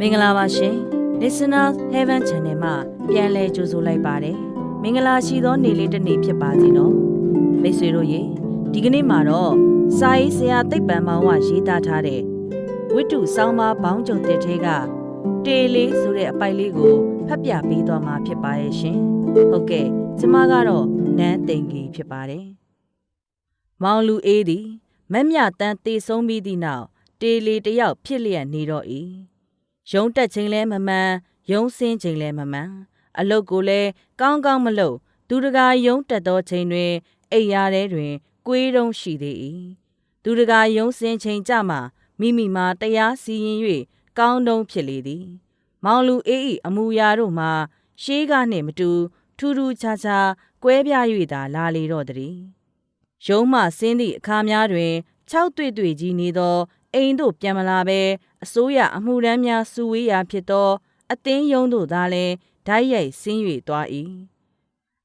မင်္ဂလာပါရှင် Listener Heaven Channel မှာပြန်လည်ကြိုဆိုလိုက်ပါတယ်မင်္ဂလာရှိသောနေ့လေးတစ်နေ့ဖြစ်ပါစေနော်မိတ်ဆွေတို့ရေဒီကနေ့မှာတော့စာရေးဆရာသိပ္ပံမောင်ဝရေးသားထားတဲ့ဝိတုဆောင်းပါဘောင်းကျုံတဲ့ထဲကတေလေးဆိုတဲ့အပိုက်လေးကိုဖတ်ပြပေးသွားမှာဖြစ်ပါရဲ့ရှင်ဟုတ်ကဲ့ကျမကတော့နန်းသိင်ကြီးဖြစ်ပါတယ်မောင်လူအေးသည်မက်မြတန်းတေဆုံးပြီးသည့်နောက်တေလီတယောက်ဖြစ်လျက်နေတော့၏ ရုံတက်ချိန်လဲမမှန်ရုံဆင်းချိန်လဲမမှန်အလုတ်ကိုလည်းကောင်းကောင်းမလုပ်သူတကာရုံတက်သောချိန်တွင်အိပ်ရာထဲတွင်ကွေးတုံးရှိသေး၏သူတကာရုံဆင်းချိန်ကြမှမိမိမှာတရားစီရင်၍ကောင်းတုံးဖြစ်လေသည် မောင်လူအေး၏အမူအရာတို့မှာရှေးကနှင့်မတူထူးထူးခြားခြားကွဲပြား၍သာလာလေတော့သည်ရုံးမှဆင်းသည့်အခါများတွင်၆တွေ့တွေ့ကြီးနေသော အိမ်သို့ပြန်မလာဘဲအစိုးရအမှုရမ်းများစုဝေးရာဖြစ်သော အသင်းယုံသို့သာလဲဓာတ်ရိုက်ဆင်း၍သွား၏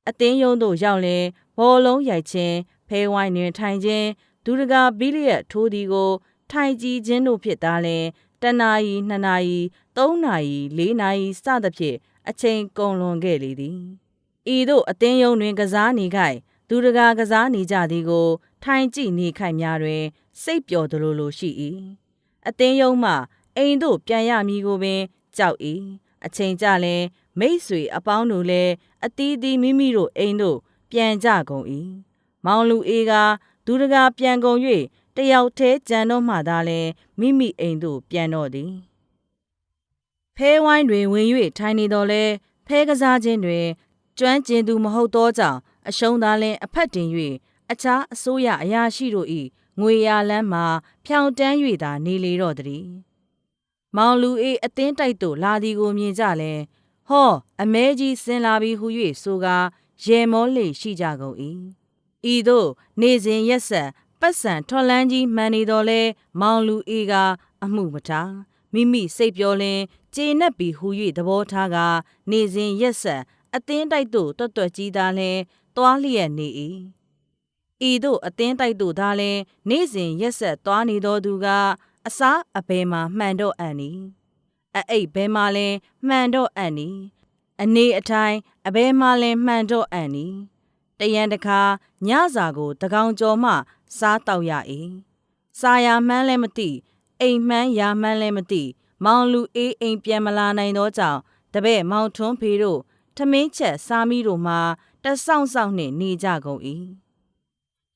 အသင်းယုံသို့ရောက်လင်ဘောလုံးရိုက်ခြင်းဖဲဝိုင်းတွင်ထိုင်ခြင်းဒူဒကာဘီလျက်ထိုးသည်ကို ထိုင်ကြည့်ခြင်းတို့ဖြစ်သားလဲတနာရီနှစ်နာရီသုံးနာရီလေးနာရီစသဖြင့်အချိန်ကုန်လွန်ခဲ့လေသည်ဤသို့အသင်းယုံတွင်ကစားနေခိုက်သူတကာကစားနေကြသည်ကို ထိုင်ကြည့်နေခိုက်များတွင် စိတ်ပျော်သလိုလိုရှိ၏အသင်းယုံမှအိမ်သို့ပြန်ရမည်ကိုပင် ကြောက်၏အချိန်ကြလင်မိတ်ဆွေအပေါင်းတို့လည်းအတီးတီးမိမိတို့အိမ်သို့ပြန်ကြကုန်၏မောင်လူအေးကဒူတကာပြန်ကုန်၍တယောက်တည်းကြံတော့မှသာလဲမိမိအိမ်သို့ပြန်တော့သည်ဖဲဝိုင်းတွင်ဝင်၍ထိုင်နေတော်လဲဖဲကစားခြင်းတွင်ကျွမ်းကျင်သူမဟုတ်သောကြောင့်အရှုံးသားလင်အဖက်တင်၍ အခြားအစိုးရအရာရှိတို့၏ငွေရလန်းမှာ ဖြောင်တန်း၍သာနေလေတော့သည်မောင်လူအေးအသင်းတိုက်သို့လာသည်ကိုမြင်ကြလဲဟောအမဲကြီးဆင်းလာပြီဟု၍ဆိုကာရေမောလေရှိကြကုန်၏ဤသို့နေစဉ်ရက်ဆက်ပတ်စံထွန်လန်းကြီးမှန်နေတော်လဲမောင်လူအေးကအမှုမထားမိမိစိတ်ပြောလင်းကျေနပ်ပြီးဟူ၍သဘောထားကနေစဉ်ရက်ဆက်အသင်းတိုက်သို့တွတ်တွတ်ကြီးသားလဲသွားလျက်နေ၏ ဤသို့အသင်းတိုက်သို့သားလဲနေစဉ်ရက်ဆက်သွားနေတော်သူကအစားအဘယ်မှာမှန်တော့အံ့နီအအိတ်ဘယ်မှာလဲမှန်တော့အံ့နီအနေအထိုင်အဘယ်မှာလဲမှန်တော့အံ့နီတရံတခါညစာကိုတကောင်ကျော်မှ စားတော့ရ၏စာယာမှန်းလည်းမသိအိမ်မှန်းရာမှန်းလည်းမသိမောင်လူအေးအိမ်ပြန်မလာနိုင်သောကြောင့်တပည့်မောင်ထွန်းဖေတို့ထမင်းချက်စားမိတို့မှာတဆောင့်ဆောင့်နှင့်နေကြကုန်၏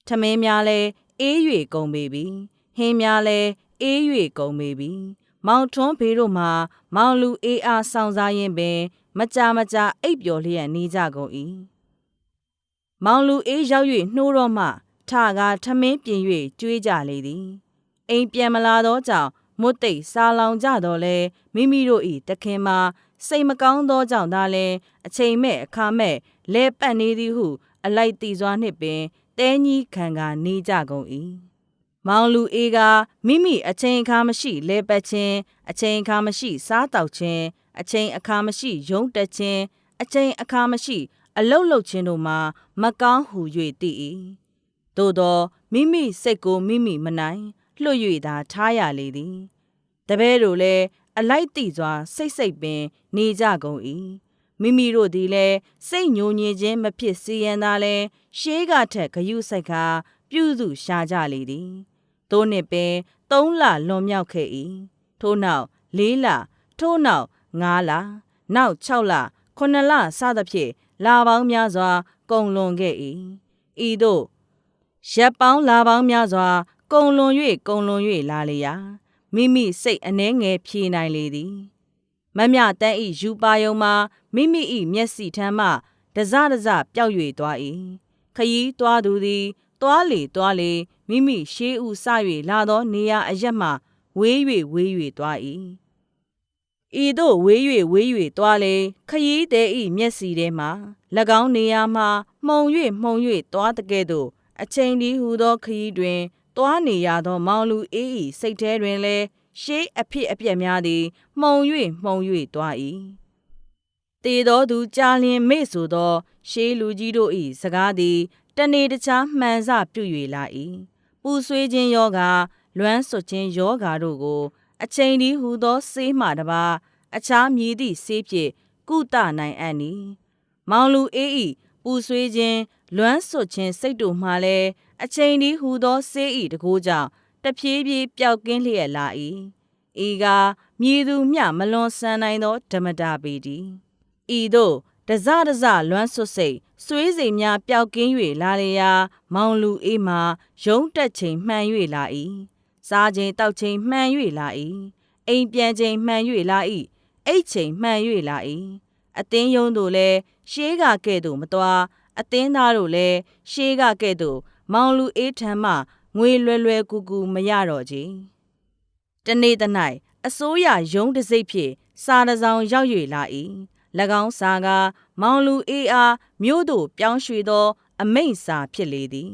ထမင်းများလဲအေး၍ကုန်ပေပြီဟင်းများလဲအေး၍ကုန်ပေပြီမောင်ထွန်းဖေတို့မှာမောင်လူအေးအားဆောင်စားရင်းပင် မကြာမကြာအိပ်ပျော်လျက်နေကြကုန်၏မောင်လူအေးရောက်၍နှိုးတော့မှထကားထမင်းပြင်၍ကျွေးကြလေသည်အိမ်ပြန်မလာသောကြောင့်မွတ်သိပ်စားလောင်ကြတော့လဲမိမိတို့၏တခင်မှာစိတ်မကောင်းသောကြောင့်သာလဲအချိန်မဲ့အခါမဲ့လဲပတ်နေသည်ဟု အလိုက်တီစွာနှင့်ပင် တဲကြီးခံကနေကြကုန်၏မောင်လူအေးကမိမိအချိန်အခါမရှိလဲပတ်ခြင်းအချိန်အခါမရှိ စားတောက်ခြင်းအချိန်အခါမရှိရုံးတက်ခြင်းအချိန်အခါမရှိ အလုတ်လုတ်ခြင်းတို့မှာမကောင်းဟု၍သိ၏သို့သောမိမိစိတ်ကိုမိမိမနိုင်လွှတ်၍သာထားရလေသည်တပည့်တို့လည်းအလိုက်တိစွာ စိတ်စိတ်ပင် နေကြကုန်၏ မိမိတို့သည်လည်းစိတ်ညိုညင်ခြင်းမဖြစ်စီရင်သာလဲရှေးကထက်ဂယုစိုက်ကာပြုစုရှာကြလေသည်သို့နှင့်ပင်သုံးလလွန်မြောက်ခဲ့၏ထို့နောက်လေးလထို့နောက်ငါးလနောက်၆လခုနှစ်လစသဖြင့်လာပေါင်းများစွာကုန်လွန်ခဲ့၏ဤသို့ရက်ပေါင်းလာပေါင်းများစွာကုံလွန်၍ကုံလွန်၍လာလေရာမိမိစိတ်အနှဲငယ်ဖြေနိုင်လေသည် မမြတန်းဤယူပါယုံမှာမိမိဤမျက်စိထမ်းမှတစတစပျောက်၍သွား၏ခရီးသွားသူသည်သွားလေသွားလေမိမိရှေးဥစ၍လာသောနေရာအရက်မှဝေး၍ဝေး၍သွား၏ဤသို့ဝေး၍ဝေး၍သွားလေခရီးသည်ဤမျက်စီထဲမှ၎င်းနေရာမှမှုံ၍မှုံ၍သွားတကဲ့သို့အချိန်ဒီဟူသောခရီးတွင်သွားနေရသောမောင်လူအေးဤစိတ်ထဲတွင်လည်း ရှေးအဖြစ်အပျက်များသည်မှုံ၍မှုံ၍သွား၏တေသောသူကြာလျင်မေ့ဆိုသော ရှေးလူကြီးတို့၏စကားသည်တနေ့တခြားမှန်စပြု၍လာ၏ပူဆွေးခြင်းယောဂလွမ်းဆွခြင်းယောဂတို့ကို အချိန်ဒီဟူသောဆေးမှတပါအခြားမြည်သည့်ဆေးဖြင့်ကုသနိုင်အပ်နီမောင်လူအေးဤပူဆွေးခြင်းလွမ်းဆွတ်ခြင်းစိတ်တို့မှလည်းအချိန်ဒီဟူသောဆေးဤတကိုးကြောင့် တဖြည်းဖြည်းပျောက်ကင်းလျက်လာ၏ဤကမြည်သူမျှမလွန်ဆန်နိုင်သောဓမ္မတာပေတည်းဤသို့တစတစလွမ်းဆွတ်စိတ်ဆွေးစိမ်များပျောက်ကင်း၍လာလျာမောင်လူအေးမှရုံးတက်ချိန်မှန်၍လာ၏စားချိန်တောက်ချိန်မှန်၍လာ၏အိမ်ပြန်ချိန်မှန်၍လာ၏အိတ်ချိန်မှန်၍လာ၏အသင်းယုံတို့လည်းရှေးကကဲ့သို့မတော်အသင်းသားတို့လည်းရှေးကကဲ့သို့မောင်လူအေးထံမှ ငွေလွယ်လွယ်ကူကူမရတော့ကြတနေ့တ၌အစိုးရယုံတစိ့ဖြင့်စာတစောင်ရောက်၍လာ၏၎င်းစာကမောင်လူအေးအားမြို့သို့ပြောင်းရွှေ့သော အမိန့်စာဖြစ်လေသည်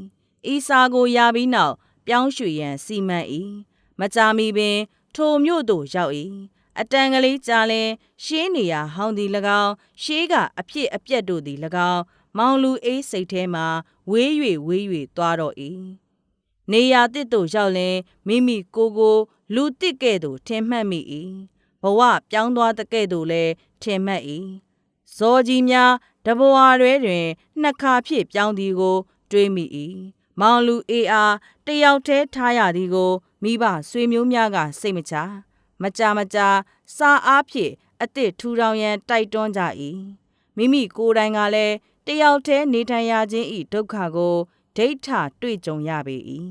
ဤစာကိုရပြီးနောက်ပြောင်းရွှေ့ရန်စီမံ၏မကြာမီပင် ထိုမြို့သို့ရောက်၏အတန်ကလေးကြာလင်ရှေးနေရာဟောင်းသည်၎င်းရှေးကအဖြစ်အပျက်တို့သည်၎င်းမောင်လူအေးစိတ်ထဲမှဝေး၍ဝေး၍သွားတော့၏ နေရာတစ်သို့ရောက်လင်မိမိကိုယ်ကို လူတစ်ကဲ့သို့ထင်မှတ်မိ၏ဘဝပြောင်းသွားတဲ့ကဲ့သို့လည်းထင်မှတ်၏ဇော်ကြီးများတဘွားရဲတွင်နှစ်ခါဖြစ်ပြောင်းသည်ကို တွေးမိ၏မောင်လူအေးအားတယောက်တည်းထားရသည်ကိုမိဘဆွေမျိုးများကစိတ်မချမကြမကြစာအားဖြင့်အစ်စ်ထူထောင်ရန်တိုက်တွန်းကြ၏မိမိကိုယ်တိုင်ကလည်းတယောက်တည်းနေထိုင်ရခြင်းဤဒုက္ခကို ဒိဋ္ဌတွေ့ကြုံရပေ၏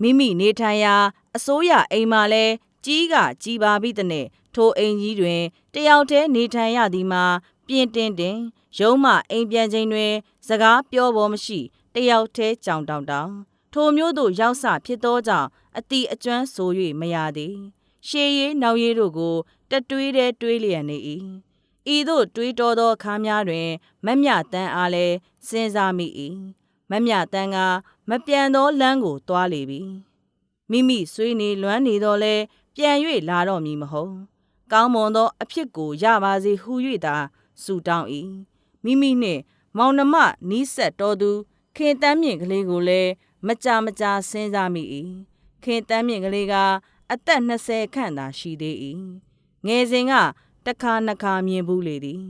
မိမိနေထိုင်ရာ အစိုးရအိမ်မှာလဲကြီးကကြီးပါပြီတဲ့နဲ့ထိုအိမ်ကြီးတွင်တယောက်တည်းနေထိုင်ရသည်မှာပြင်းတင်းတင်းရုံးမှအိမ်ပြန်ချိန်တွင် စကားပြောပေါ်မရှိတယောက်တည်းကြောင်တောင်တောင်ထိုမျိုးသို့ရောက်စဖြစ်သောကြောင့်အတိအကျွမ်းဆို၍မရသည်ရှေးရီနောက်ရီတို့ကိုတတွေးတဲ့တွေးလျက်နေ၏ဤသို့တွေးတော်သောခါများတွင်မမြတန်းအားလည်းစဉ်းစားမိ၏ မမြတန်းကမပြန်သောလမ်းကိုသွားလေပြီမိမိဆွေးနေလွမ်းနေတော့လဲပြန်၍လာတော့မည်မဟုတ်ကောင်းမွန်သောအဖြစ်ကိုရပါစေဟု၍သာဆူတောင်း၏မိမိနှင့်မောင်နှမနီးဆက်တော်သူခင်တမ်းမြင့်ကလေးကိုလည်းမကြမကြစဉ်းစားမိ၏ခင်တမ်းမြင့်ကလေးကအသက်20ခန့်သာရှိသေး၏ငယ်စဉ်ကတခါနှစ်ခါမြင်ဘူးလေသည်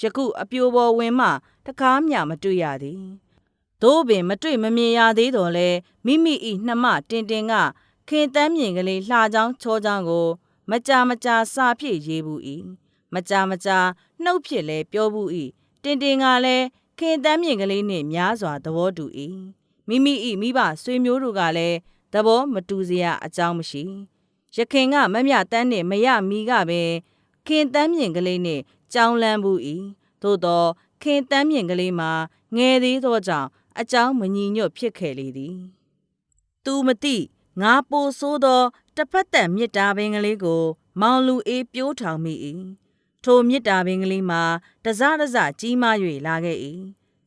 ယခုအပြိုပေါ်ဝင်မှတခါမျှမတွေ့ရသည် သို့ပင်မတွေ့မမြင်ရသေးတော်လဲမိမိ၏နှမတင်တင်ကခင်တမ်းမြင်ကလေးလှချောင်းချောချောင်းကို မကြာမကြာစာဖြည့်ရေးဘူး၏မကြာမကြာနှုတ်ဖြစ်လဲပြောဘူး၏တင်တင်ကလည်းခင်တမ်းမြင်ကလေးနှင့်များစွာသဘောတူ၏မိမိ၏မိဘဆွေမျိုးတို့ကလည်းသဘောမတူစရာအကြောင်းမရှိရခင်ကမမြတန်းနှင့်မရမီကပင်ခင်တမ်းမြင့်ကလေးနှင့်ကြောင်းလန်းဘူး၏သို့တော့ခင်တမ်းမြင့်ကလေးမှာငယ်သေးသောကြောင့် အကြောင်းမညီညွတ်ဖြစ်ခဲ့လေသည်သူမသိငါပိုဆိုးသောတစ်ဖက်သက်မြစ်တာပင်ကလေးကို မောင်လူအေးပြိုးထောင်မိ၏ထိုမြစ်တာပင်ကလေးမှာတစတစကြီးမား၍လာခဲ့၏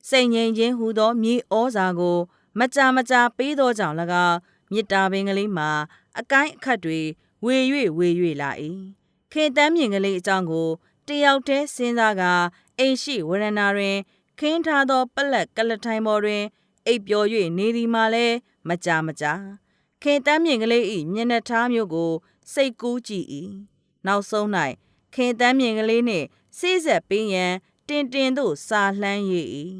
စိတ်ငြိမ်ခြင်းဟူသောမြေဩဇာကို မကြာမကြာပေးသောကြောင့်၎င်းမြစ်တာပင်ကလေးမှာ အကိုင်းအခတ်တွေဝေ၍ဝေ၍လာ၏ခင်တမ်းမြင်ကလေးအကြောင်းကိုတယောက်တည်းစဉ်းစားကအိမ်ရှိဝရဏတွင် ခင်းထားသော ပလက်ကလထိုင်ပေါ်တွင် အိပ်ပျော်၍နေသည်မှာလဲမကြာမကြာခင်တမ်းမြင်ကလေး၏မျက်နှာထားမျိုးကို စိတ်ကူးကြည့်၏နောက်ဆုံး၌ခင်တမ်းမြင်ကလေးနှင့်စိစက်ပေးရန်တင်တင်သို့စာလှမ်းရ၏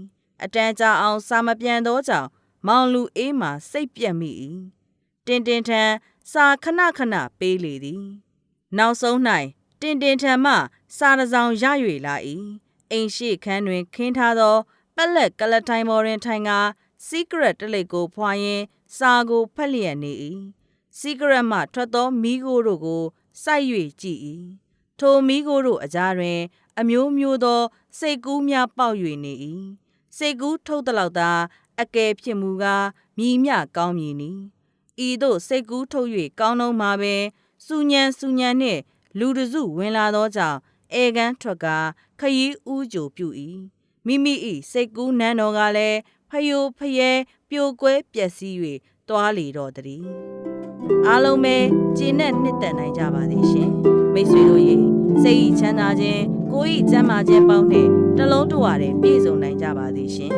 အတန်းကြအောင်စာမပြန်သောကြောင့်မောင်လူအေးမှစိတ်ပြက်မိ၏တင်တင်ထံစာခဏခဏပေးလေသည် နောက်ဆုံး၌တင်တင်ထံမှစာတစောင်ရ၍လာ၏ အိမ်ရှိခန်းတွင်ခင်းထားသော ပက်လက်ကလထိုင်ပေါ်တွင်ထိုင်ကာစီကရက်တလိပ်ကိုဖွာရင်းစာကိုဖတ်လျက်နေ၏စီကရက်မှထွက်သောမီးခိုးတို့ကိုစိုက်၍ကြည့်၏ထိုမီးခိုးတို့အကြားတွင် အမျိုးမျိုးသော စိတ်ကူးများပေါက်၍နေ၏စိတ်ကူးထုတ်သလောက်သာအကယ်ဖြစ်မူကားမြည်မြကောင်းမြည်နီဤသို့စိတ်ကူးထုတ်၍ကောင်းလုံးမှာပင်စူညံစူညံနှင့်လူတစုဝင်လာသောကြောင့် အေကန်းထွက်ကခရီးဥကြိုပြု၏မိမိ၏စိတ်ကူးနန်းတော်ကလည်းဖယိုဖယဲပြိုကွဲပျက်စီး၍တွားလေတော့သည်အားလုံးပဲကျင်းနဲ့နှစ်သက်နိုင်ကြပါသည်ရှင်မိတ်ဆွေတို့ရေစိတ်ဤချမ်းသာခြင်းကိုယ်ဤကျမ်းမာခြင်းပေါင်းနဲ့တလုံးတဝရပြည့်စုံနိုင်ကြပါသည်ရှင်